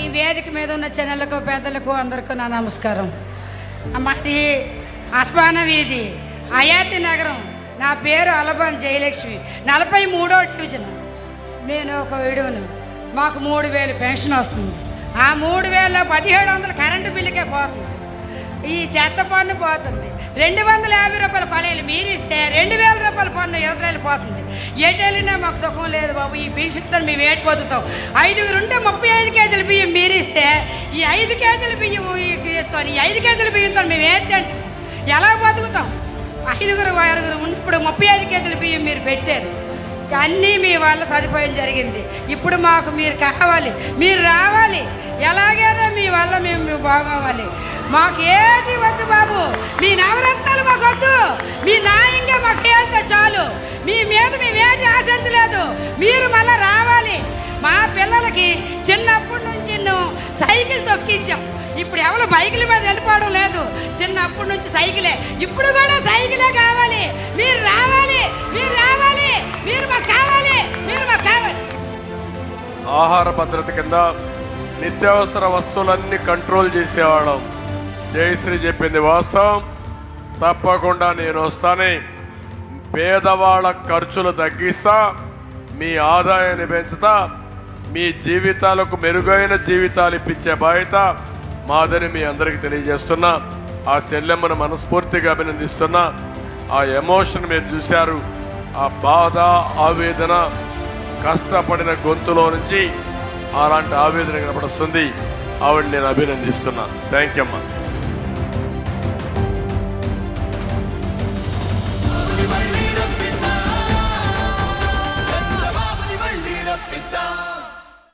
ఈ వేదిక మీద ఉన్న చెన్నెలకు పెద్దలకు అందరికీ నా నమస్కారం. మాది అల్బాన వీధి అయాతి నగరం. నా పేరు అలబాన్ జయలక్ష్మి. నలభై మూడో డివిజన్. నేను ఒక విడువను. మాకు మూడు వేలు పెన్షన్ వస్తుంది. ఆ మూడు వేల పదిహేడు వందల కరెంటు బిల్లుకే పోతుంది. ఈ చెత్త పన్ను పోతుంది. రెండు వందల యాభై రూపాయల కొలైలు మీరు ఇస్తే రెండు వేల రూపాయల పన్ను ఎదురు పోతుంది ఎటు వెళ్ళినా మాకు సుఖం లేదు బాబు. ఈ పెన్షన్తో మేము ఏటి పొందుతాం ఐదుగురు ఉంటే ముప్పై ఐదు కేజీల బియ్యం మీరిస్తే ఈ ఐదు కేజీల బియ్యం తీసుకొని ఈ ఐదు కేజీల బియ్యంతో మేము ఏంటంటే ఎలా బతుకుతాం? ఐదుగురు ఆరుగురు ఇప్పుడు ముప్పై ఐదు కేజీల బియ్యం మీరు పెట్టారు. అన్నీ మీ వల్ల సదుపాయం జరిగింది. ఇప్పుడు మాకు మీరు కావాలి మీరు రావాలి. ఎలాగైనా మీ వల్ల మేము బాగోవాలి. మాకు ఏటి వద్దు బాబు. మీ నవరత్నాలు మాకు వద్దు. మీ ఆశించలేదు. మీరు మళ్ళీ రావాలి. మా పిల్లలకి చిన్నప్పటి నుంచి సైకిల్ తొక్కించాం. ఇప్పుడు ఎవరు బైకుల మీద వెళ్ళిపోవడం లేదు. చిన్నప్పటి నుంచి సైకిలే. ఇప్పుడు కూడా సైకిలే కావాలి. మీరు రావాలి. మీరు రావాలి. మీరు మాకు కావాలి. మీరు మాకు కావాలి. ఆహార భద్రత కింద నిత్యావసర వస్తువులన్నీ కంట్రోల్ చేసేవాళ్ళం. జయశ్రీ చెప్పింది వాస్తవం. తప్పకుండా నేను వస్తానే. పేదవాళ్ళ ఖర్చులు తగ్గిస్తా మీ ఆదాయాన్ని పెంచుతా మీ జీవితాలకు మెరుగైన జీవితాలు ఇప్పించే బాధ్యత మాదని మీ అందరికీ తెలియజేస్తున్నా. ఆ చెల్లెమ్మను మనస్ఫూర్తిగా అభినందిస్తున్నా. ఆ ఎమోషన్ మీరు చూశారు. ఆ బాధ ఆవేదన కష్టపడిన గొంతులో నుంచి అలాంటి ఆవేదన కనపడుస్తుంది. ఆవిడ నేను అభినందిస్తున్నా. థ్యాంక్ యూ అమ్మా.